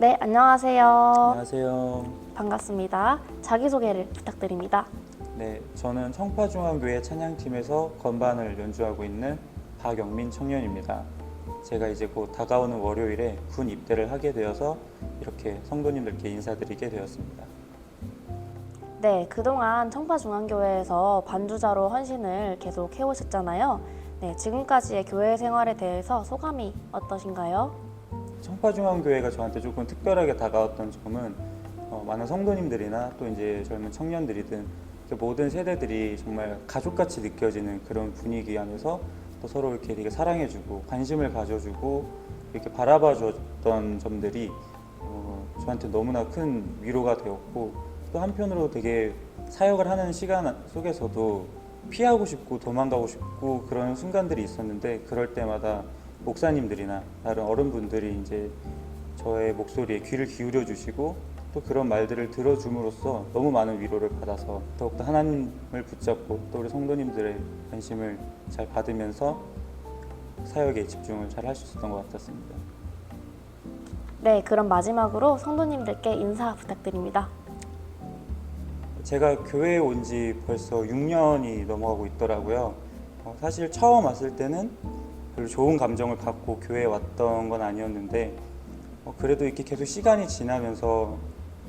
네, 안녕하세요. 안녕하세요. 반갑습니다. 자기소개를 부탁드립니다. 네, 저는 청파중앙교회 찬양팀에서 건반을 연주하고 있는 박영민 청년입니다. 제가 이제 곧 다가오는 월요일에 군 입대를 하게 되어서 이렇게 성도님들께 인사드리게 되었습니다. 네, 그동안 청파중앙교회에서 반주자로 헌신을 계속 해오셨잖아요. 네, 지금까지의 교회 생활에 대해서 소감이 어떠신가요? 청파중앙교회가 저한테 조금 특별하게 다가왔던 점은 어, 많은 성도님들이나 또 이제 젊은 청년들이든 모든 세대들이 정말 가족같이 느껴지는 그런 분위기 안에서 또 서로 이렇게 되게 사랑해주고 관심을 가져주고 이렇게 바라봐줬던 점들이 어, 저한테 너무나 큰 위로가 되었고 또 한편으로 되게 사역을 하는 시간 속에서도 피하고 싶고 도망가고 싶고 그런 순간들이 있었는데 그럴 때마다 목사님들이나 다른 어른분들이 이제 저의 목소리에 귀를 기울여 주시고 또 그런 말들을 들어줌으로써 너무 많은 위로를 받아서 더욱더 하나님을 붙잡고 또 우리 성도님들의 관심을 잘 받으면서 사역에 집중을 잘 할 수 있었던 것 같았습니다. 네, 그럼 마지막으로 성도님들께 인사 부탁드립니다. 제가 교회에 온 지 벌써 6년이 넘어가고 있더라고요. 어, 사실 처음 왔을 때는 별로 좋은 감정을 갖고 교회에 왔던 건 아니었는데 어, 그래도 이렇게 계속 시간이 지나면서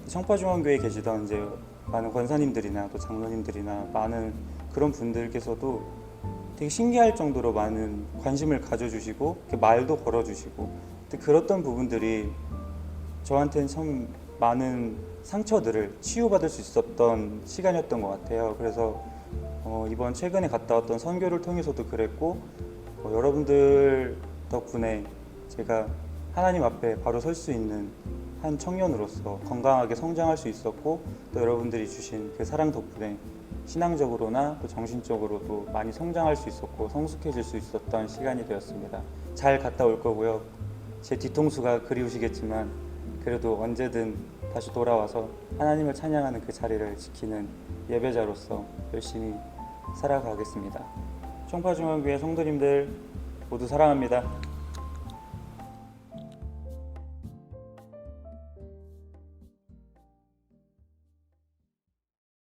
청파중앙교회에 계시던 이제 많은 권사님들이나 또 장로님들이나 많은 그런 분들께서도 되게 신기할 정도로 많은 관심을 가져주시고 말도 걸어주시고 그랬던 부분들이 저한테는 참 많은 상처들을 치유받을 수 있었던 시간이었던 것 같아요. 그래서 어, 이번 최근에 갔다 왔던 선교를 통해서도 그랬고 어, 여러분들 덕분에 제가 하나님 앞에 바로 설 수 있는 한 청년으로서 건강하게 성장할 수 있었고 또 여러분들이 주신 그 사랑 덕분에 신앙적으로나 또 정신적으로도 많이 성장할 수 있었고 성숙해질 수 있었던 시간이 되었습니다. 잘 갔다 올 거고요. 제 뒤통수가 그리우시겠지만 그래도 언제든 다시 돌아와서 하나님을 찬양하는 그 자리를 지키는 예배자로서 열심히 살아가겠습니다. 청파중앙교회 성도님들 모두 사랑합니다.